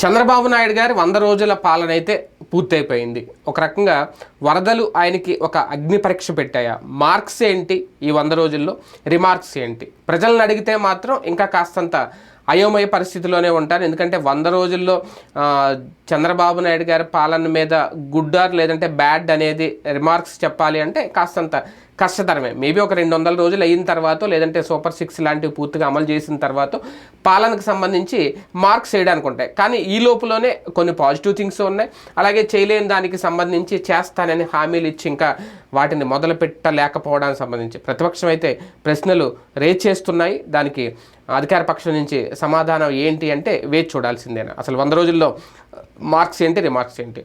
చంద్రబాబు నాయుడు గారి వంద రోజుల పాలన అయితే పూర్తయిపోయింది. ఒక రకంగా వరదలు ఆయనకి ఒక అగ్ని పరీక్ష పెట్టాయా. మార్క్స్ ఏంటి ఈ వంద రోజుల్లో? రిమార్క్స్ ఏంటి? ప్రజలను అడిగితే మాత్రం ఇంకా కాస్తంత అయోమయ పరిస్థితిలోనే ఉంటారు. ఎందుకంటే వంద రోజుల్లో చంద్రబాబు నాయుడు గారి పాలన మీద గుడ్ ఆర్ లేదంటే బ్యాడ్ అనేది రిమార్క్స్ చెప్పాలి అంటే కాస్తంత కష్టతరమే. మేబీ ఒక రెండు వందల రోజులు అయిన తర్వాత లేదంటే సూపర్ సిక్స్ లాంటివి పూర్తిగా అమలు చేసిన తర్వాత పాలనకు సంబంధించి మార్క్స్ వేయడానికి ఉంటాయి. కానీ ఈ లోపులోనే కొన్ని పాజిటివ్ థింగ్స్ ఉన్నాయి. అలాగే చేయలేని దానికి సంబంధించి చేస్తానని హామీలు ఇచ్చి ఇంకా వాటిని మొదలు పెట్టలేకపోవడానికి సంబంధించి. ప్రతిపక్షం అయితే ప్రశ్నలు రేజ్ చేస్తున్నాయి. దానికి అధికార పక్షం నుంచి సమాధానం ఏంటి అంటే వేచి చూడాల్సిందేనా. అసలు వంద రోజుల్లో మార్క్స్ ఏంటి రిమార్క్స్ ఏంటి?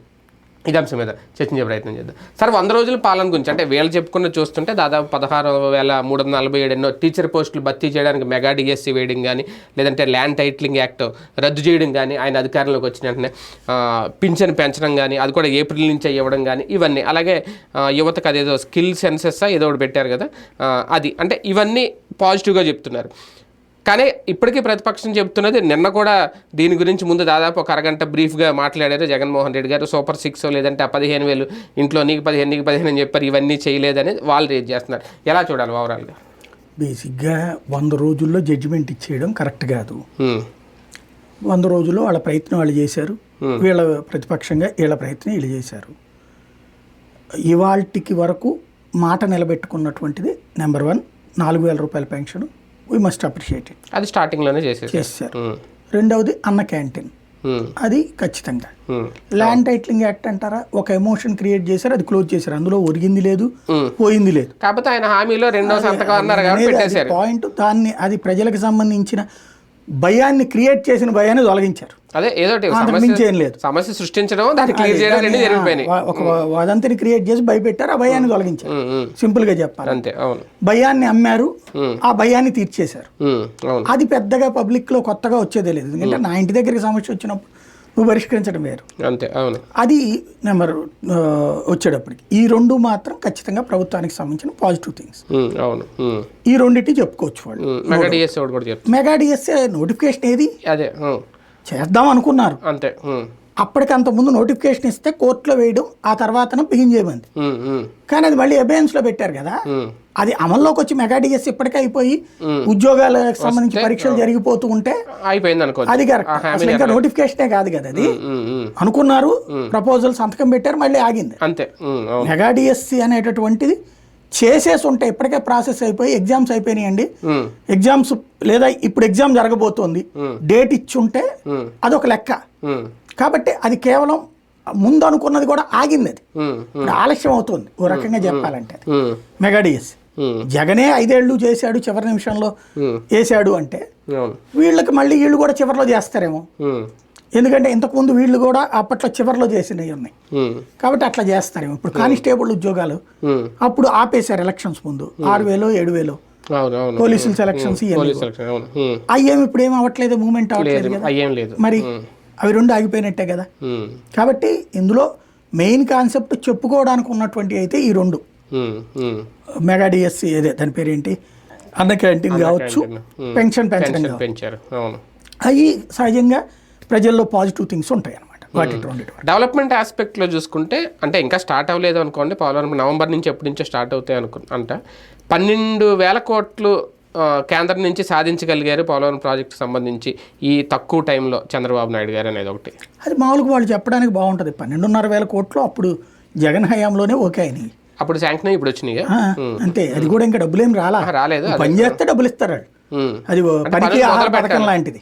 ఇది అంశం మీద చర్చించే ప్రయత్నం చేద్దాం. సార్ వంద రోజుల పాలన గురించి అంటే వీళ్ళు చెప్పుకున్న చూస్తుంటే దాదాపు పదహారు వేల మూడు వందల నలభై ఏడు ఎన్నో టీచర్ పోస్టులు భర్తీ చేయడానికి మెగా డిఎస్సి వేయడం కానీ లేదంటే ల్యాండ్ టైటిలింగ్ యాక్ట్ రద్దు చేయడం కానీ ఆయన అధికారంలోకి వచ్చిన వెంటనే పింఛన్ పెంచడం కానీ అది కూడా ఏప్రిల్ నుంచే ఇవ్వడం కానీ ఇవన్నీ. అలాగే యువతకు అదేదో స్కిల్ సెన్సెస్ ఏదో ఒకటి పెట్టారు కదా అది. అంటే ఇవన్నీ పాజిటివ్గా చెప్తున్నారు. కానీ ఇప్పటికీ ప్రతిపక్షం చెబుతున్నది నిన్న కూడా దీని గురించి ముందు దాదాపు ఒక అరగంట బ్రీఫ్గా మాట్లాడారు జగన్మోహన్ రెడ్డి గారు. సూపర్ సిక్స్ లేదంటే ఆ పదిహేను వేలు ఇంట్లో నీకు పదిహేను నీకు పదిహేను అని చెప్పారు ఇవన్నీ చేయలేదని వాళ్ళు రేజ్ చేస్తున్నారు. ఎలా చూడాలి ఓవరాల్గా? బేసిక్గా వంద రోజుల్లో జడ్జిమెంట్ ఇచ్చేయడం కరెక్ట్ కాదు. వంద రోజుల్లో వాళ్ళ ప్రయత్నం వాళ్ళు చేశారు. వీళ్ళ ప్రతిపక్షంగా వీళ్ళ ప్రయత్నం వీళ్ళు చేశారు. ఇవాల్టికి వరకు మాట నిలబెట్టుకున్నటువంటిది నెంబర్ వన్ నాలుగు వేల రూపాయల pension we must appreciate it అది స్టార్టింగ్లోనే చేసేసి చేశారు రెండవది అన్న క్యాంటీన్. అది ఖచ్చితంగా. ల్యాండ్ టైటిలింగ్ యాక్ట్ అంటారా? ఒక ఎమోషన్ క్రియేట్ చేశారు అది క్లోజ్ చేశారు. అందులో ఒరిగింది లేదు పోయింది లేదు. కాకపోతే ఆయన హామీలో రెండో సంతకం అన్నారు పాయింట్ దాన్ని అది ప్రజలకు సంబంధించిన భయాన్ని క్రియేట్ చేసిన భయాన్ని తొలగించారు. అదే ఏదో సమస్య లేదు. సమస్య సృష్టించడం దాన్ని క్లియర్ చేయడం రెండు జరిగిపోయినాయి. ఒక వదంతిని క్రియేట్ చేసి భయపెట్టారు ఆ భయాన్ని తొలగించారు. సింపుల్గా చెప్పాలి అంతే అవును. భయాన్ని అమ్మారు ఆ భయాన్ని తీర్చేశారు. అది పెద్దగా పబ్లిక్లో కొత్తగా వచ్చేదే లేదు. ఎందుకంటే నా ఇంటి దగ్గరికి సమస్య వచ్చినప్పుడు నువ్వు పరిష్కరించడం వేరు. అంతే అవును. అది నెంబర్ వచ్చేటప్పటికి. ఈ రెండు మాత్రం ఖచ్చితంగా ప్రభుత్వానికి సంబంధించిన పాజిటివ్ థింగ్స్. అవును ఈ రెండింటి చెప్పుకోవచ్చు వాళ్ళు. మెగా డిఎస్ఏ నోటిఫికేషన్ ఏది? అదే చేద్దాం అనుకున్నారు. అంతే. అప్పటికంత ముందు నోటిఫికేషన్ ఇస్తే కోర్టులో వేయడం ఆ తర్వాత బిగిన్ చేయమంది కానీ అది మళ్ళీ అబేయన్స్లో పెట్టారు కదా. అది అమల్లోకి వచ్చి మెగా డిఎస్ ఇప్పటికే అయిపోయి ఉద్యోగాలకు సంబంధించి పరీక్షలు జరిగిపోతూ ఉంటే అయిపోయింది అది కరెక్ట్. అసలు ఇంకా నోటిఫికేషనే కాదు కదా అది. అనుకున్నారు ప్రపోజల్ సంతకం పెట్టారు మళ్ళీ ఆగింది. అంతే. ఉమ్, అవును. మెగా డిఎస్సి అనేటటువంటిది చేసేసి ఉంటే ఇప్పటికే ప్రాసెస్ అయిపోయి ఎగ్జామ్స్ అయిపోయినాయండి. ఎగ్జామ్స్ లేదా ఇప్పుడు ఎగ్జామ్ జరగబోతోంది. డేట్ ఇచ్చుంటే అదొక లెక్క. కాబట్టి అది కేవలం ముందు అనుకున్నది కూడా ఆగింది అది ఆలస్యం అవుతుంది. ఓ రకంగా చెప్పాలంటే అది. ఉమ్, మెగా డిఎస్సి ఉమ్, జగనే ఐదేళ్ళు చేశాడు చివరి నిమిషంలో వేసాడు అంటే వీళ్ళకి మళ్ళీ వీళ్ళు కూడా చివరిలో చేస్తారేమో? ఎందుకంటే ఇంతకుముందు వీళ్ళు కూడా అప్పట్లో చివరిలో చేసినవి ఉన్నాయి. కాబట్టి అట్లా చేస్తారేమో ఇప్పుడు కానిస్టేబుల్ ఉద్యోగాలు. అప్పుడు ఆపేశారు ఎలక్షన్స్ ముందు. ఆరు వేలు ఏడు వేలు పోలీసుల సెలక్షన్స్ అయ్యేమి ఇప్పుడు ఏం అవ్వట్లేదు మూమెంట్ అవ్వట్లేదు కదా. మరి అవి రెండు ఆగిపోయినట్టే కదా. కాబట్టి ఇందులో మెయిన్ కాన్సెప్ట్ చెప్పుకోవడానికి ఉన్నటువంటి అయితే ఈ రెండు. మెగా డిఎస్సి అదే దాని పేరేంటి? అన్న క్యాంటీన్ కావచ్చు. పెన్షన్ పెంచడం పెన్షన్ అవి సహజంగా ప్రజల్లో పాజిటివ్ థింగ్స్ ఉంటాయి వల్ల. డెవలప్మెంట్ ఆస్పెక్ట్లో చూసుకుంటే అంటే ఇంకా స్టార్ట్ అవ్వలేదు అనుకోండి పోలవరం నవంబర్ నుంచి ఎప్పటి నుంచో స్టార్ట్ అవుతాయి అనుకు అంట. పన్నెండు వేల కోట్లు కేంద్రం నుంచి సాధించగలిగారు పోలవరం ప్రాజెక్టు సంబంధించి ఈ తక్కువ టైంలో చంద్రబాబు నాయుడు గారు అనేది ఒకటి. అది మామూలుగా వాళ్ళు చెప్పడానికి బాగుంటుంది. పన్నెండున్నర వేల కోట్లు అప్పుడు జగన్ హయాంలోనే ఓకే అయినాయి. అప్పుడు శాంక్షన్ ఇప్పుడు వచ్చినాయి అంతే. అది కూడా ఇంకా డబ్బులేం రాలా. రాలేదు పని చేస్తే డబ్బులు ఇస్తారు. అది పనికి ఆహార పథకం. లాంటిది.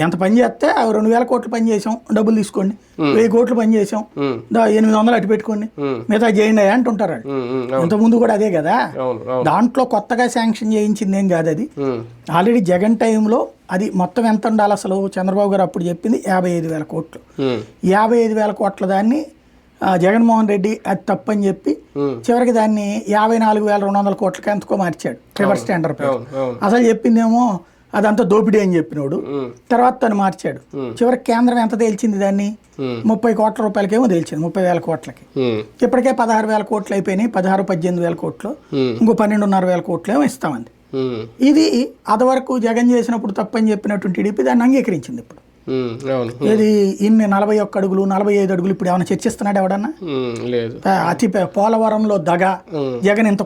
ఎంత- పని చేస్తే రెండు వేల కోట్లు పని చేసాం డబ్బులు తీసుకోండి. వెయ్యి కోట్లు పని చేసాం ఎనిమిది వందలు అటు పెట్టుకోండి. మిగతా చేయండి అంటుంటారు ఇంత ముందు కూడా అదే కదా? దాంట్లో కొత్తగా శాంక్షన్ చేయించింది ఏం కాదు అది. ఆల్రెడీ జగన్ టైంలో అది మొత్తం ఎంత ఉండాలి అసలు? చంద్రబాబు గారు అప్పుడు చెప్పింది యాభై ఐదు వేల కోట్లు. యాభై ఐదు వేల కోట్ల దాన్ని జగన్మోహన్ రెడ్డి అది తప్పని చెప్పి. చివరికి దాన్ని యాభై నాలుగు వేల రెండు వందల కోట్లకి ఎంతకో మార్చాడు. రివర్స్ టెండర్ అసలు చెప్పిందేమో అదంతా దోపిడీ అని చెప్పినోడు. ఉమ్, తర్వాత తను మార్చాడు. చివరికి కేంద్రం ఎంత తేల్చింది దాన్ని? ముప్పై కోట్ల రూపాయలకేమో తేల్చింది. ముప్పై వేల కోట్లకి. ఇప్పటికే పదహారు వేల కోట్లు అయిపోయినాయి. పదహారు పద్దెనిమిది వేల కోట్లు. ఇంకో పన్నెండున్నర వేల కోట్లు ఏమో ఇస్తామంది ఇది అదివరకు జగన్ చేసినప్పుడు తప్పని చెప్పినటువంటి టీడీపీ దాన్ని అంగీకరించింది ఇప్పుడు. ఏది ఇన్ని నలభై ఒక్క అడుగులు నలభై ఐదు అడుగులు ఇప్పుడు ఏమైనా చర్చిస్తున్నాడు ఎవడన్నా? లేదు. అతి పోలవరంలో దగ. జగన్ ఇంత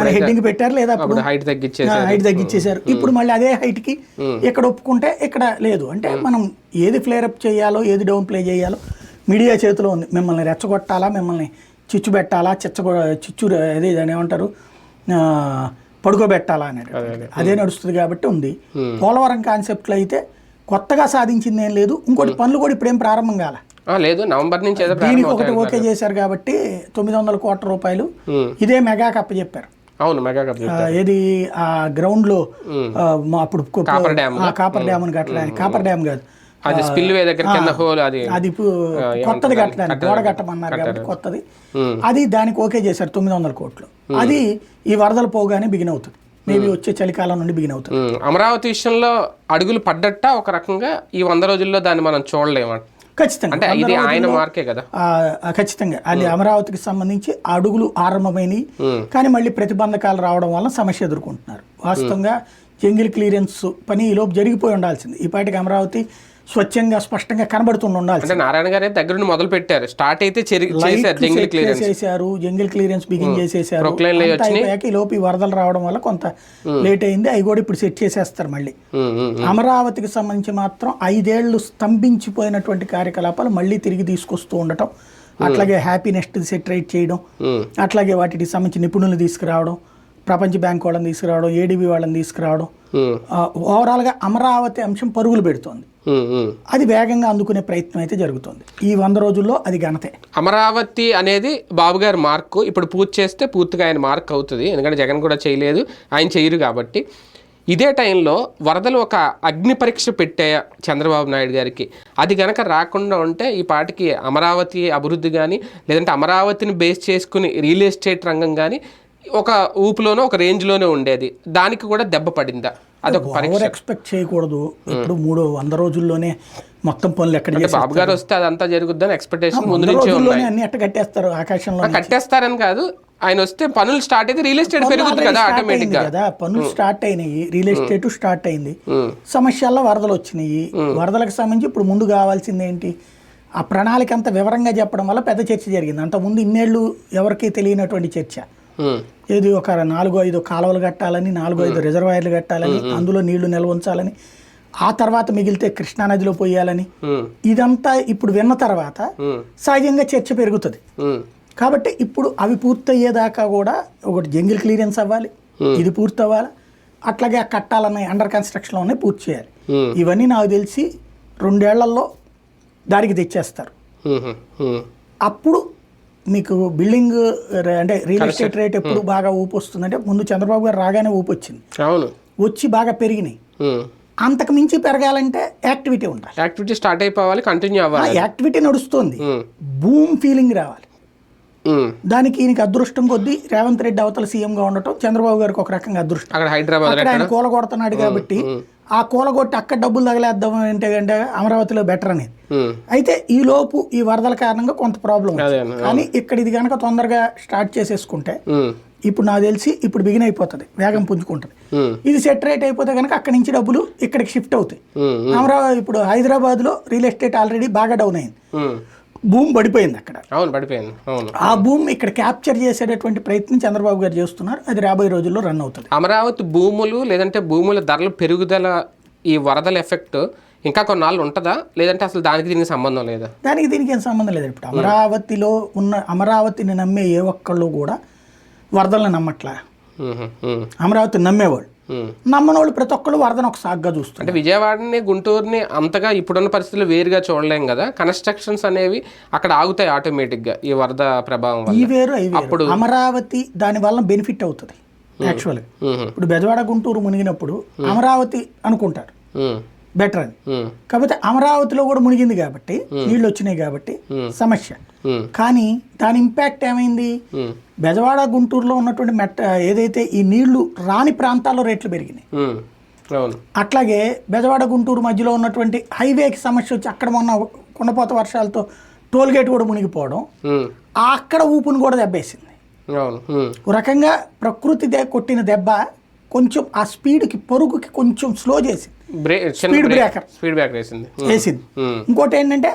అని హెడ్డింగ్ పెట్టారు లేదా హైట్ తగ్గించేసి హైట్ తగ్గించేశారు ఇప్పుడు మళ్ళీ అదే హైట్కి ఇక్కడ ఒప్పుకుంటే ఇక్కడ లేదు. అంటే మనం ఏది ఫ్లేర్ అప్ చేయాలో ఏది డౌన్ ప్లే చేయాలో మీడియా చేతిలో ఉంది. మిమ్మల్ని రెచ్చగొట్టాలా? మిమ్మల్ని చిచ్చు పెట్టాలా? చిచ్చగొ చిచ్చు అదే దాన్ని ఏమంటారు? పడుకోబెట్టాలా అనేది. అదే నడుస్తుంది కాబట్టి ఉంది. పోలవరం కాన్సెప్ట్లో అయితే కొత్తగా సాధించింది ఏం లేదు. ఇంకోటి పనులు కూడా ఇప్పుడేం ప్రారంభం కాల. లేదు నవంబర్ నుంచి దీనికి ఒకటి ఓకే చేశారు కాబట్టి తొమ్మిది వందల కోట్ల రూపాయలు. ఇదే మెగా కప్ప చెప్పారు. అవును మెగా కప్ ఆ, ఏది? ఆ గ్రౌండ్లో అప్పుడు కాపర్ డ్యామ్. కాపర్ డ్యామ్ కట్టడానికి. కాపర్ డ్యామ్ కాదు. అది స్పిల్ వే దగ్గర కింద హోల్ అది. అది కొత్తది కట్టడానికి. గోడ కట్టమన్నారు కాబట్టి కొత్తది. అది దానికి ఓకే చేశారు తొమ్మిది వందల కోట్లు. అది ఈ వరదలు పోగానే బిగిన్ అవుతుంది. మేబీ వచ్చే చలికాలం నుండి బిగిన్ అవుతుంది. అమరావతి విషయంలో అడుగులు పడ్డట్ట ఒక రకంగా ఈ వంద రోజుల్లో దాన్ని మనం చూడలేము? ఖచ్చితంగా. అంటే ఇది ఆయన మార్కే కదా. ఖచ్చితంగా. అది అమరావతికి సంబంధించి అడుగులు ఆరంభమైనవి కానీ మళ్ళీ ప్రతిబంధకాలు రావడం వల్ల సమస్య ఎదుర్కొంటున్నారు. వాస్తవంగా జంగిల్ క్లియరెన్స్ పని ఈ లోపు జరిగిపోయి ఉండాల్సింది. ఈ పాటికి అమరావతి స్వచ్ఛంగా స్పష్టంగా కనబడుతుండి ఉండాల్సింది. అంటే నారాయణ గారే దగ్గర నుండి మొదలు పెట్టారు. స్టార్ట్ అయితే చేశారు జంగిల్ క్లియరెన్స్ చేసేసారు జంగిల్ క్లియరెన్స్ బిగిన్ చేసేసారు. అయిపోయాక ఈ లోపు వరదలు రావడం వల్ల కొంత లేట్ అయింది. అవి కూడా ఇప్పుడు సెట్ చేసేస్తారు మళ్ళీ. ఉమ్, అమరావతికి సంబంధించి మాత్రం ఐదేళ్ళు స్తంభించిపోయినటువంటి కార్యకలాపాలు మళ్ళీ తిరిగి తీసుకొస్తూ ఉండటం అట్లాగే హ్యాపీనెస్ట్ సెటరేట్ చేయడం అట్లాగే వాటికి సంబంధించి నిపుణులు తీసుకురావడం ప్రపంచ బ్యాంక్ వాళ్ళని తీసుకురావడం ఏడీబీ వాళ్ళని తీసుకురావడం ఓవరాల్గా అమరావతి అంశం పరుగులు పెడుతోంది. అది వేగంగా అందుకునే ప్రయత్నం అయితే జరుగుతుంది. ఈ వంద రోజుల్లో అది ఘనతే. అమరావతి అనేది బాబు గారి మార్కు. ఇప్పుడు పూర్తి చేస్తే పూర్తిగా ఆయన మార్క్ అవుతుంది. ఎందుకంటే జగన్ కూడా చేయలేదు. ఆయన చేయరు కాబట్టి. ఇదే టైంలో వరదలు ఒక అగ్ని పరీక్ష పెట్టాయా చంద్రబాబు నాయుడు గారికి. అది గనక రాకుండా ఉంటే ఈ పాటికి అమరావతి అభివృద్ధి కానీ లేదంటే అమరావతిని బేస్ చేసుకుని రియల్ ఎస్టేట్ రంగం కానీ ఒక ఊపులోనో ఒక రేంజ్లోనే ఉండేది. దానికి కూడా దెబ్బ పడిందా? అదొక పరీక్ష. ఎక్స్పెక్ట్ చేయకూడదు. ఇప్పుడు మూడు వంద రోజుల్లోనే మొత్తం పనులు ఎక్కడ బాబు గారు వస్తే అదంతా జరుగుద్దని ఎక్స్పెక్టేషన్ ముందు నుంచే ఉన్నాయి. అన్ని ఎట్ట కట్టేస్తారు ఆకాశంలో కట్టేస్తారని కాదు. ఆయన వస్తే పనులు స్టార్ట్ అయితే రియల్ ఎస్టేట్ పెరుగుతుంది కదా ఆటోమేటిక్ కదా. పనులు స్టార్ట్ అయినాయి. రియల్ ఎస్టేట్ స్టార్ట్ అయింది. సమస్యల్లో వరదలు వచ్చినాయి. వరదలకు సంబంధించి ఇప్పుడు ముందు కావాల్సింది ఏంటి? ఆ ప్రణాళిక అంత వివరంగా చెప్పడం వల్ల పెద్ద చర్చ జరిగింది. అంత ముందు ఇన్నేళ్ళు ఎవరికీ తెలియనటువంటి చర్చ. ఏది ఒక నాలుగో ఐదు కాలువలు కట్టాలని నాలుగో ఐదు రిజర్వాయర్లు కట్టాలని అందులో నీళ్ళు నిల్వ ఉంచాలని ఆ తర్వాత మిగిలితే కృష్ణానదిలో పోయాలని ఇదంతా ఇప్పుడు విన్న తర్వాత సహజంగా చర్చ పెరుగుతుంది. కాబట్టి ఇప్పుడు అవి పూర్తయ్యేదాకా కూడా ఒకటి జంగిల్ క్లియరెన్స్ అవ్వాలి ఇది పూర్తి అవ్వాలి అట్లాగే ఆ కట్టాలన్న అండర్ కన్స్ట్రక్షన్లో ఉన్నాయి పూర్తి చేయాలి ఇవన్నీ నాకు తెలిసి రెండేళ్ళలో దారికి తెచ్చేస్తారు. అప్పుడు మీకు బిల్డింగ్ అంటే రియల్ ఎస్టేట్ రేట్ ఎప్పుడు బాగా ఊపు వస్తుందంటే ముందు చంద్రబాబు గారు రాగానే ఊపు వచ్చింది. అవును. వచ్చి బాగా పెరిగినాయి. ఉమ్. అంతకు మించి పెరగాలంటే యాక్టివిటీ ఉండాలి. యాక్టివిటీ స్టార్ట్ అయిపోవాలి కంటిన్యూ అవ్వాలి. యాక్టివిటీ నడుస్తుంది. భూమ్ ఫీలింగ్ రావాలి. ఉమ్. దానికి ఈయనకి అదృష్టం కొద్దీ రేవంత్ రెడ్డి అవతల సీఎంగా ఉండటం చంద్రబాబు గారికి ఒక రకంగా అదృష్టం. అక్కడ హైదరాబాద్ ఆయన కూలగొడుతున్నాడు కాబట్టి ఆ కూలగొట్టి అక్కడ డబ్బులు తగలేద్దాం అంటే అంటే అమరావతిలో బెటర్ అనేది. ఉమ్, అయితే ఈ లోపు ఈ వరదల కారణంగా కొంత ప్రాబ్లం కానీ ఇక్కడ ఇది కనుక తొందరగా స్టార్ట్ చేసేసుకుంటే ఉమ్, ఇప్పుడు నాకు తెలిసి ఇప్పుడు బిగిన్ అయిపోతుంది వేగం పుంజుకుంటుంది. ఉమ్, ఇది సెటరేట్ అయిపోతే కనుక అక్కడి నుంచి డబ్బులు ఇక్కడికి షిఫ్ట్ అవుతాయి. అమరావతి ఇప్పుడు హైదరాబాద్లో రియల్ ఎస్టేట్ ఆల్రెడీ బాగా డౌన్ అయింది. భూమి పడిపోయింది అక్కడ. అవును పడిపోయింది. అవును. ఆ భూమి ఇక్కడ క్యాప్చర్ చేసేటటువంటి ప్రయత్నం చంద్రబాబు గారు చేస్తున్నారు. అది రాబోయే రోజుల్లో రన్ అవుతుంది. అమరావతి భూములు లేదంటే భూముల ధరల పెరుగుదల ఈ వరదల ఎఫెక్ట్ ఇంకా కొన్నాళ్ళు ఉంటుందా? లేదంటే అసలు దానికి దీనికి సంబంధం లేదా? దానికి దీనికి ఏం సంబంధం లేదు ఇప్పుడు. అమరావతిలో ఉన్న అమరావతిని నమ్మే ఏ ఒక్కళ్ళు కూడా వరదలను నమ్మట్లా? అమరావతిని నమ్మేవాళ్ళు. ఉమ్. నమ్మని వాళ్ళు ప్రతి ఒక్కళ్ళు వరదను ఒక సాగ్గా చూస్తారు అంటే విజయవాడని గుంటూరుని అంతగా ఇప్పుడున్న పరిస్థితులు వేరుగా చూడలేం కదా. కన్స్ట్రక్షన్స్ అనేవి అక్కడ ఆగుతాయి ఆటోమేటిక్గా ఈ వరద ప్రభావం ఈ వేరు వేరు. అమరావతి దాని వల్ల బెనిఫిట్ అవుతుంది యాక్చువల్గా. ఉమ్, ఇప్పుడు బెజవాడ గుంటూరు మునిగినప్పుడు అమరావతి అనుకుంటారు. బెటర్ అని ఉమ్, కాకపోతే అమరావతిలో కూడా మునిగింది కాబట్టి నీళ్ళు వచ్చినాయి కాబట్టి సమస్య. కానీ దాని ఇంపాక్ట్ ఏమైంది? బెజవాడ గుంటూరులో ఉన్నటువంటి మెట్ట ఏదైతే ఈ నీళ్ళు రాని ప్రాంతాల్లో రేట్లు పెరిగినాయి. అట్లాగే బెజవాడ గుంటూరు మధ్యలో ఉన్నటువంటి హైవేకి సమస్య వచ్చి అక్కడ మొన్న కుండపోత వర్షాలతో టోల్ గేట్ కూడా మునిగిపోవడం అక్కడ ఊపుని కూడా దెబ్బేసింది. ఒక రకంగా ప్రకృతి దే కొట్టిన దెబ్బ కొంచెం ఆ స్పీడ్కి పరుగుకి కొంచెం స్లో చేసింది. బ్రే చిన్న Speed break breaker. Speed break వేసింది. వేసింది. ఇంకోటి ఏంటంటే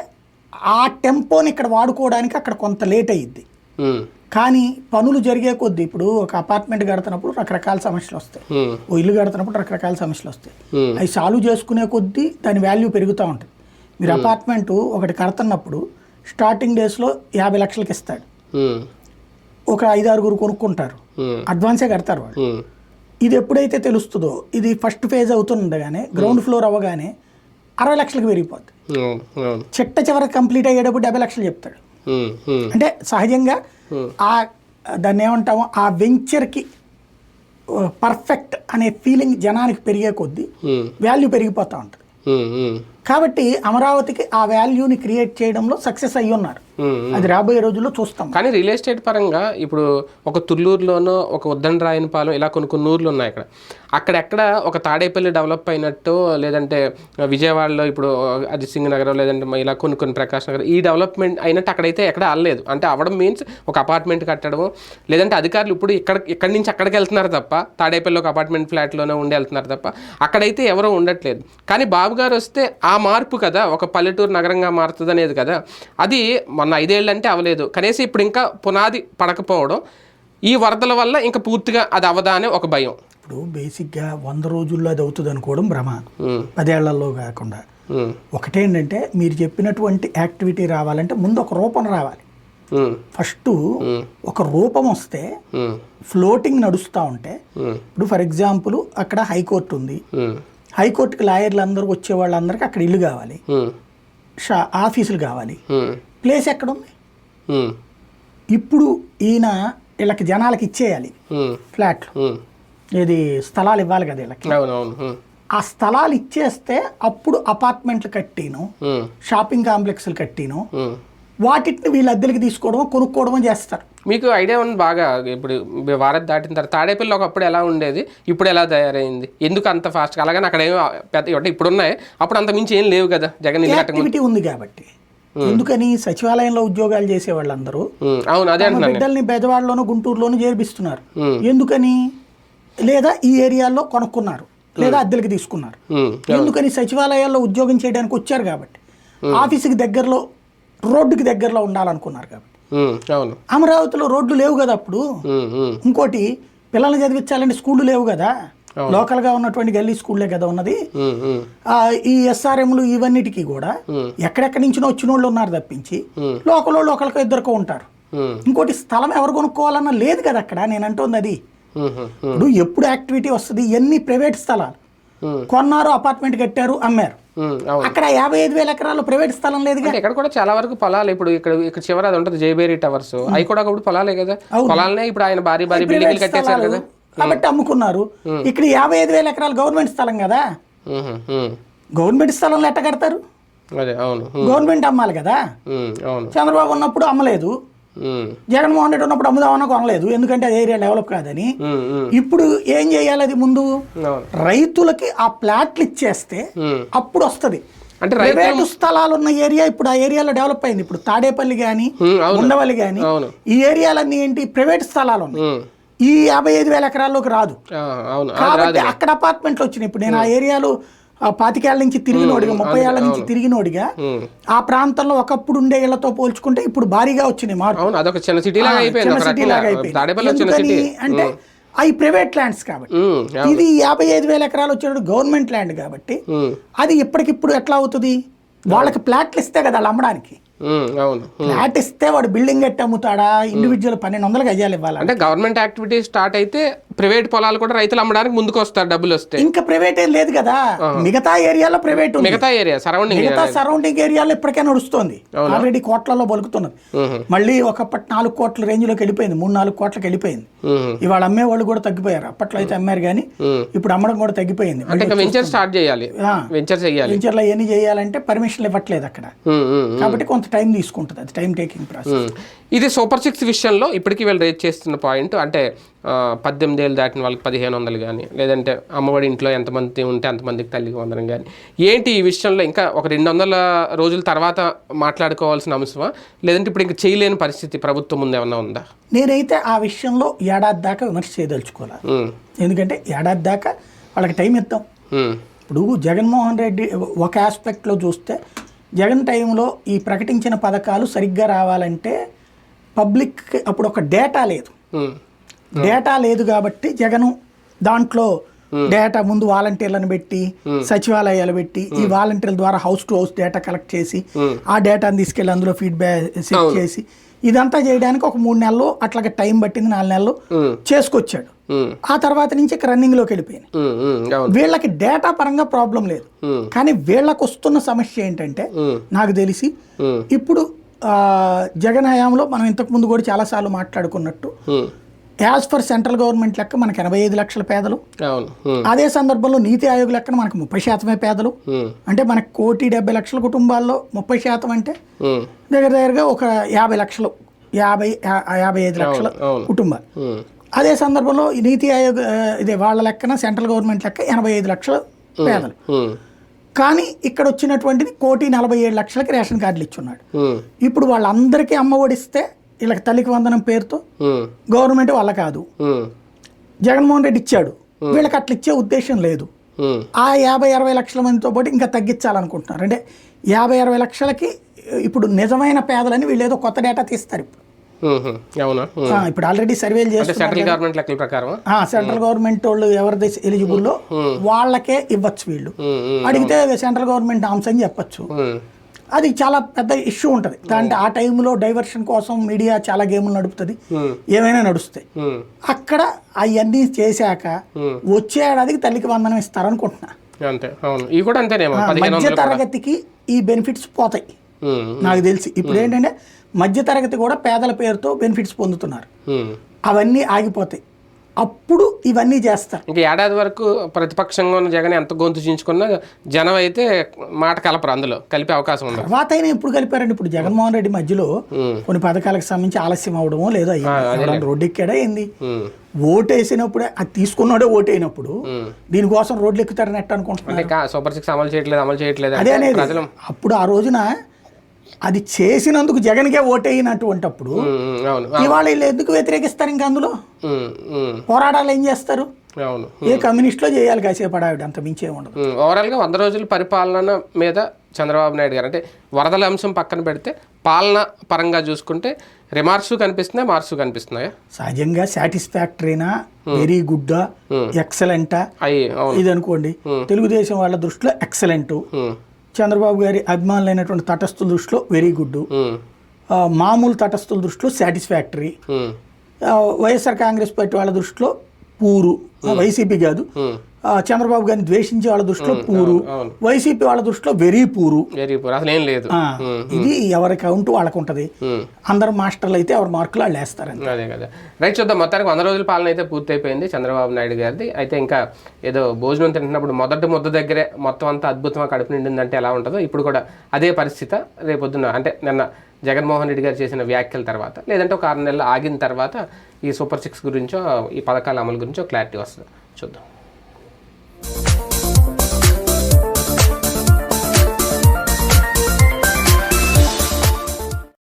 ఆ టెంపోని ఇక్కడ వాడుకోవడానికి అక్కడ కొంత లేట్ అయ్యిద్ది ఉమ్. కానీ పనులు జరిగే కొద్దీ ఇప్పుడు ఒక అపార్ట్మెంట్ కడుతున్నప్పుడు రకరకాల సమస్యలు వస్తాయి. ఓ ఇల్లు కడుతున్నప్పుడు రకరకాల సమస్యలు వస్తాయి. అవి సాల్వ్ చేసుకునే కొద్దీ దాని వాల్యూ పెరుగుతూ ఉంటుంది మీరు అపార్ట్మెంట్ ఒకటి కడుతున్నప్పుడు స్టార్టింగ్ డేస్లో యాభై లక్షలకి ఇస్తాడు. ఒక ఐదు ఆరుగురు కొనుక్కుంటారు. అడ్వాన్సే కడతారు వాళ్ళు. ఇది ఎప్పుడైతే తెలుస్తుందో ఇది ఫస్ట్ ఫేజ్ అవుతుండగానే గ్రౌండ్ ఫ్లోర్ అవ్వగానే అరవై లక్షలకు పెరిగిపోద్ది చిట్ట చివరికి కంప్లీట్ అయ్యేటప్పుడు డెబ్బై లక్షలు చెప్తాడు ఉమ్. ఉమ్. అంటే సహజంగా Hmm. ఆ దాన్ని ఏమంటాము ఆ వెంచర్కి పర్ఫెక్ట్ అనే ఫీలింగ్ జనానికి పెరిగే కొద్దీ. వాల్యూ పెరిగిపోతూ ఉంటుంది. కాబట్టి అమరావతికి ఆ వాల్యూని క్రియేట్ చేయడంలో సక్సెస్ అయ్యి ఉన్నారు. అది రాబోయే రోజుల్లో చూస్తాం. కానీ రియల్ ఎస్టేట్ పరంగా ఇప్పుడు ఒక తుళ్ళూరులోనో ఒక ఉద్దండరాయనపాలెం ఇలా కొన్ని కొన్ని ఊర్లు ఉన్నాయి అక్కడ. అక్కడెక్కడ ఒక తాడేపల్లి డెవలప్ అయినట్టు లేదంటే విజయవాడలో ఇప్పుడు అది సింగ్ నగరం లేదంటే ఇలా కొన్ని కొన్ని ప్రకాష్ నగర్ ఈ డెవలప్మెంట్ అయినట్టు అక్కడైతే ఎక్కడ అల్లలేదు అంటే అవడం మీన్స్ ఒక అపార్ట్మెంట్ కట్టడం లేదంటే అధికారులు ఇప్పుడు ఇక్కడ ఇక్కడి నుంచి అక్కడికి వెళ్తున్నారు తప్ప తాడేపల్లి ఒక అపార్ట్మెంట్ ఫ్లాట్లోనే ఉండి వెళ్తున్నారు తప్ప అక్కడైతే ఎవరో ఉండట్లేదు. కానీ బాబు గారు వస్తే ఆ మార్పు కదా ఒక పల్లెటూరు నగరంగా మారుతుంది అనేది కదా. అది మొన్న ఐదేళ్ళు అంటే అవలేదు. కనీసం ఇప్పుడు ఇంకా పునాది పడకపోవడం ఈ వరదల వల్ల ఇంకా పూర్తిగా అది అవదా అనే ఒక భయం. ఇప్పుడు బేసిక్గా వంద రోజుల్లో అది అవుతుంది అనుకోవడం భ్రమ. పదేళ్ళలో కాకుండా. ఒకటేంటంటే మీరు చెప్పినటువంటి యాక్టివిటీ రావాలంటే ముందు ఒక రూపం రావాలి. ఫస్ట్ ఒక రూపం వస్తే ఫ్లోటింగ్ నడుస్తూ ఉంటే ఇప్పుడు ఫర్ ఎగ్జాంపుల్ అక్కడ హైకోర్టు ఉంది. హైకోర్టుకి లాయర్లు అందరూ వచ్చే వాళ్ళందరికీ అక్కడ ఇల్లు కావాలి. ఆఫీసులు కావాలి. ప్లేస్ ఎక్కడ ఉంది? ఉమ్, ఇప్పుడు ఈయన వీళ్ళకి జనాలకి ఇచ్చేయాలి. ఫ్లాట్లు ఉమ్. ఏది స్థలాలు ఇవ్వాలి కదా వీళ్ళకి. ఆ స్థలాలు ఇచ్చేస్తే అప్పుడు అపార్ట్మెంట్లు కట్టిను షాపింగ్ కాంప్లెక్స్లు కట్టిను. వాటిని వీళ్ళు అద్దెలకి తీసుకోవడం కొనుక్కోవడం చేస్తారు. మీకు ఐడియా ఉంది బాగా. ఇప్పుడు భారత్ దాటిన తర్వాత తాడేపల్లి ఒకప్పుడు ఎలా ఉండేది? ఇప్పుడు ఎలా తయారైంది? ఎందుకు అంత ఫాస్ట్గా అలాగని అక్కడ ఏమో పెద్ద ఇప్పుడు ఉన్నాయి అప్పుడు అంత మించి ఏం లేవు కదా జగన్ ఉంది కాబట్టి. ఎందుకని సచివాలయంలో ఉద్యోగాలు చేసే వాళ్ళందరూ. బిడ్డల్ని బెజవాడలోనూ గుంటూరులోనూ చేర్పిస్తున్నారు. ఎందుకని? లేదా ఈ ఏరియాలో కొనుక్కున్నారు లేదా అద్దెలకి తీసుకున్నారు. ఎందుకని సచివాలయాల్లో ఉద్యోగం చేయడానికి వచ్చారు కాబట్టి ఆఫీసుకి దగ్గరలో రోడ్డుకి దగ్గరలో ఉండాలనుకున్నారు కాబట్టి. అమరావతిలో రోడ్లు లేవు కదా అప్పుడు? ఇంకోటి పిల్లల్ని చదివించాలంటే స్కూళ్ళు లేవు కదా? లోకల్గా ఉన్నటువంటి గల్లీ స్కూళ్ళే కదా ఉన్నది. ఈ ఎస్ఆర్ఎంలు ఇవన్నిటికీ కూడా ఎక్కడెక్కడి నుంచినో వచ్చిన వాళ్ళు ఉన్నారు తప్పించి. లోకల్ ఒకరికి ఇద్దరికో ఉంటారు. ఇంకోటి స్థలం ఎవరు కొనుక్కోవాలన్నా లేదు కదా అక్కడ నేను అంటుంది అది. ఇప్పుడు ఎప్పుడు యాక్టివిటీ వస్తుంది ఎన్ని ప్రైవేట్ స్థలాలు. కొన్నారు అపార్ట్మెంట్ కట్టారు అమ్మారు. అక్కడ యాభై ఐదు వేల ఎకరాలు ప్రైవేట్ స్థలం లేదుగా. అంటే ఇక్కడ కూడా చాలా వరకు పొలాలు ఇప్పుడు ఇక్కడ ఇక్కడ చివర అది ఉంటుంది జైబేరి టవర్స్. అవి కూడా ఒకప్పుడు పొలాలే కదా. పొలాలనే ఇప్పుడు ఆయన భారీ భారీ బిల్డింగ్లు కట్టేశారు కదా. కాబట్టి అమ్ముకున్నారు. ఇక్కడ యాభై ఐదు వేల ఎకరాలు గవర్నమెంట్ స్థలం కదా? గవర్నమెంట్ స్థలంలో ఎట్ట కడతారు? గవర్నమెంట్ అమ్మాలి కదా? చంద్రబాబు ఉన్నప్పుడు అమ్మలేదు. జగన్మోహన్ రెడ్డి ఉన్నప్పుడు అమ్ముదామన్నా కొనలేదు ఎందుకంటే అది ఏరియా డెవలప్ కాదని. ఇప్పుడు ఏం చేయాలి అది ముందు? రైతులకి ఆ ప్లాట్లు ఇచ్చేస్తే. అప్పుడు వస్తది. అంటే ప్రైవేటు స్థలాలు ఉన్న ఏరియా ఇప్పుడు ఆ ఏరియాలో డెవలప్ అయింది. ఇప్పుడు తాడేపల్లి కానీ ఉండవల్లి కానీ ఈ ఏరియాలన్నీ ఏంటి? ప్రైవేట్ స్థలాలు ఉన్నాయి. ఈ యాభై ఐదు వేల ఎకరాల్లోకి రాదు. కాబట్టి అక్కడ అపార్ట్మెంట్లు వచ్చినాయి. ఇప్పుడు నేను ఆ ఏరియాలో ఆ పాతికేళ్ళ నుంచి తిరిగినోడిగా ముప్పై ఏళ్ళ నుంచి తిరిగినోడిగా ఆ ప్రాంతంలో ఒకప్పుడు ఉండే ఇళ్ళతో పోల్చుకుంటే ఇప్పుడు భారీగా వచ్చినాయి మార్పు. అవును అదొక చిన్న సిటీ లాగా అయిపోయింది. అంటే అవి ప్రైవేట్ ల్యాండ్స్ కాబట్టి. ఇది యాభై ఐదు వేల ఎకరాలు వచ్చేటప్పుడు గవర్నమెంట్ ల్యాండ్ కాబట్టి అది ఇప్పటికిప్పుడు ఎట్లా అవుతుంది? వాళ్ళకి ప్లాట్లు ఇస్తే కదా వాళ్ళు అమ్మడానికి. ఫ్లాట్ ఇస్తే వాడు బిల్డింగ్ కట్టి అమ్ముతాడా ఇండివిజువల్ పన్నెండు వందలు గజాలు ఇవ్వాలి? అంటే గవర్నమెంట్ యాక్టివిటీ స్టార్ట్ అయితే ప్రైవేట్ పొలాలు కూడా రైతులు అమ్మడానికి ముందుకు వస్తారు డబ్బులు వస్తే. ఇంకా ప్రైవేట్ ఏం లేదు కదా. మిగతా ఏరియాలో ప్రైవేట్ మిగతా ఏరియా సరౌండింగ్ మిగతా సరౌండింగ్ ఏరియాలో ఇప్పటికే నడుస్తుంది. ఆల్రెడీ కోట్లలో బలుకుతున్నది. మళ్ళీ ఒకప్పటి నాలుగు కోట్ల రేంజ్లోకి వెళ్ళిపోయింది. మూడు నాలుగు కోట్లకి వెళ్ళిపోయింది. ఇవాళ అమ్మే వాళ్ళు కూడా తగ్గిపోయారు. అప్పట్లో అయితే అమ్మారు కానీ ఇప్పుడు అమ్మడం కూడా తగ్గిపోయింది. అంటే వెంచర్ స్టార్ట్ చేయాలి. వెంచర్ చేయాలి. వెంచర్లో ఎన్ని చేయాలంటే పర్మిషన్లు ఇవ్వట్లేదు అక్కడ. కాబట్టి కొంత టైం తీసుకుంటుంది. అది టైం టేకింగ్ ప్రాసెస్. ఇది సూపర్ సిక్స్ విషయంలో ఇప్పటికీ వీళ్ళు రేట్ చేస్తున్న పాయింట్ అంటే పద్దెనిమిది ఏళ్ళు దాటిన వాళ్ళకి పదిహేను వందలు కానీ లేదంటే అమ్మఒడి ఇంట్లో ఎంతమంది ఉంటే అంతమందికి తల్లికి వందనం కానీ ఏంటి ఈ విషయంలో ఇంకా ఒక రెండు వందల రోజుల తర్వాత మాట్లాడుకోవాల్సిన అంశమా? లేదంటే ఇప్పుడు ఇంకా చేయలేని పరిస్థితి ప్రభుత్వం ముందు ఏమన్నా ఉందా? నేనైతే ఆ విషయంలో ఏడాది దాకా విమర్శ చేయదలుచుకోవాలి ఎందుకంటే ఏడాది దాకా వాళ్ళకి టైం ఇద్దాం. ఇప్పుడు జగన్మోహన్ రెడ్డి ఒక ఆస్పెక్ట్లో చూస్తే జగన్ టైంలో ఈ ప్రకటించిన పథకాలు సరిగ్గా రావాలంటే పబ్లిక్ అప్పుడు ఒక డేటా లేదు. డేటా లేదు కాబట్టి జగను దాంట్లో డేటా ముందు వాలంటీర్లను పెట్టి సచివాలయాలు పెట్టి ఈ వాలంటీర్ల ద్వారా house to house data collect చేసి ఆ డేటాను తీసుకెళ్ళి అందులో ఫీడ్బ్యాక్ సెట్ చేసి ఇదంతా చేయడానికి ఒక మూడు నెలలు అట్లాగే టైం పట్టింది నాలుగు నెలలు చేసుకొచ్చాడు. ఆ తర్వాత నుంచి ఉమ్, ఉమ్, అవును. వీళ్ళకి డేటా పరంగా ప్రాబ్లం లేదు. కానీ వీళ్ళకు వస్తున్న సమస్య ఏంటంటే నాకు తెలిసి ఇప్పుడు జగన్ హయాంలో మనం ఇంతకు ముందు కూడా చాలాసార్లు మాట్లాడుకున్నట్టు ఉమ్, యాజ్ పర్ సెంట్రల్ గవర్నమెంట్ లెక్క మనకి ఎనభై ఐదు లక్షల పేదలు. అదే సందర్భంలో నీతి ఆయోగ్ లెక్కన మనకు ముప్పై శాతమే పేదలు. అంటే మనకు కోటి డెబ్బై లక్షల కుటుంబాల్లో ముప్పై శాతం అంటే దగ్గర దగ్గరగా ఒక యాభై లక్షలు యాభై యాభై ఐదు లక్షల. కుటుంబాలు అదే సందర్భంలో నీతి ఆయోగ్ ఇదే వాళ్ళ లెక్కన సెంట్రల్ గవర్నమెంట్ లెక్క ఎనభై ఐదు లక్షల పేదలు. కానీ ఇక్కడ వచ్చినటువంటిది కోటి నలభై ఏడు లక్షలకి రేషన్ కార్డులు ఇచ్చున్నాడు. ఇప్పుడు వాళ్ళందరికీ అమ్మ ఒడిస్తే వీళ్ళకి తల్లికి వందనం పేరుతో గవర్నమెంట్ వాళ్ళ కాదు. జగన్మోహన్ రెడ్డి ఇచ్చాడు. వీళ్ళకి అట్లా ఇచ్చే ఉద్దేశం లేదు. ఆ యాభై అరవై లక్షల మందితో పాటు ఇంకా తగ్గించాలనుకుంటున్నారు. అంటే యాభై అరవై లక్షలకి ఇప్పుడు నిజమైన పేదలని వీళ్ళు ఏదో కొత్త డేటా తీస్తారు ఇప్పుడు. అవునా? ఆల్రెడీ సర్వేలు అంటే చేస్తున్నారు సెంట్రల్ గవర్నమెంట్ లెక్కల ప్రకారం ఆ, సెంట్రల్ గవర్నమెంట్ వాళ్ళు ఎవరిది ఎలిజిబుల్లో వాళ్ళకే ఇవ్వచ్చు వీళ్ళు. అడిగితే సెంట్రల్ గవర్నమెంట్ నామ్స్ అని చెప్పచ్చు. అది చాలా పెద్ద ఇష్యూ ఉంటుంది. దాంట్లో ఆ టైంలో డైవర్షన్ కోసం మీడియా చాలా గేములు నడుపుతుంది. ఏమైనా నడుస్తాయి. అక్కడ అవన్నీ చేశాక. వచ్చే ఏడాదికి తల్లికి వందనం ఆ, పదిహేను మధ్య తరగతికి ఈ బెనిఫిట్స్ పోతాయి. నాకు తెలిసి. ఇప్పుడు ఏంటంటే మధ్య తరగతి కూడా పేదల పేరుతో బెనిఫిట్స్ పొందుతున్నారు. అవన్నీ ఆగిపోతాయి. అప్పుడు ఇవన్నీ చేస్తారు. ఇంకా ఏడాది వరకు ప్రతిపక్షంగా ఉన్న జగన్ ఎంత గొంతు చించుకున్నా జనం అయితే మాట కలపరు అందులో కలిపే అవకాశం ఉంది తర్వాత అయినా ఎప్పుడు కలిపారండి? ఇప్పుడు జగన్మోహన్ రెడ్డి మధ్యలో కొన్ని పథకాలకు సంబంధించి ఆలస్యం అవడమో లేదో అయ్యింది. రోడ్డు ఎక్కాడా ఏంది? ఉమ్, ఓటు వేసినప్పుడే అది తీసుకున్నాడే ఓటు అయినప్పుడు. దీనికోసం రోడ్లు ఎక్కుతారని ఎట్ట కా- సూపర్ సిక్స్ అమలు చేయట్లేదు అమలు చేయట్లేదు అదే అనేది అప్పుడు ఆ రోజున అది చేసినందుకు జగన్కే అవును. ఇవాళ వీళ్ళు ఎందుకు వ్యతిరేకిస్తారు ఇంకా అందులో? పోరాటాలు ఏం చేస్తారు? అవును. ఏ కమ్యూనిస్ట్లో చేయాలి కాసేపు ఆవిడ అంత మించే ఉండదు. ఓవరాల్గా వంద రోజుల పరిపాలన మీద చంద్రబాబు నాయుడు గారు అంటే వరదల అంశం పక్కన పెడితే పాలన పరంగా చూసుకుంటే రిమార్క్స్ కనిపిస్తున్నాయి మార్క్స్ కనిపిస్తున్నాయా? సహజంగా సాటిస్ఫాక్టరీనా వెరీ గుడ్డా ఎక్సలెంటా? ఇది అనుకోండి తెలుగుదేశం వాళ్ళ దృష్టిలో ఎక్సలెంట్. చంద్రబాబు గారి అభిమానులైనటువంటి తటస్థుల దృష్టిలో వెరీ గుడ్. ఉమ్, మామూలు తటస్థుల దృష్టిలో సాటిస్ఫాక్టరీ. ఉమ్, వైఎస్ఆర్ కాంగ్రెస్ పార్టీ వాళ్ళ దృష్టిలో పూరు. వైసీపీ కాదు. చంద్రబాబు గారిని ద్వేషించే వాళ్ళ దృష్టిలో పూరు. వైసీపీ వాళ్ళ దృష్టిలో వెరీ పూరు. Very poor. అసలు ఏం లేదు. ఇది ఎవరి కౌంట్ వాళ్ళకు ఉంటుంది. అందరు మాస్టర్లు అయితే ఎవరి మార్కులు వాళ్ళు వేస్తారని అదే కదా. రైట్ చూద్దాం. మొత్తానికి వంద రోజుల పాలన అయితే పూర్తయిపోయింది చంద్రబాబు నాయుడు గారిది. అయితే ఇంకా ఏదో భోజనం తింటున్నప్పుడు మొదటి ముద్ద దగ్గరే మొత్తం అంతా అద్భుతంగా కడుపు నిండిందంటే ఎలా ఉంటుందో ఇప్పుడు కూడా అదే పరిస్థితి. రేపొద్దున అంటే నిన్న జగన్మోహన్ రెడ్డి గారు చేసిన వ్యాఖ్యల తర్వాత లేదంటే ఒక ఆరు నెలలు ఆగిన తర్వాత ఈ సూపర్ సిక్స్ గురించో ఈ పథకాల అమలు గురించో క్లారిటీ వస్తుంది. చూద్దాం. Bye.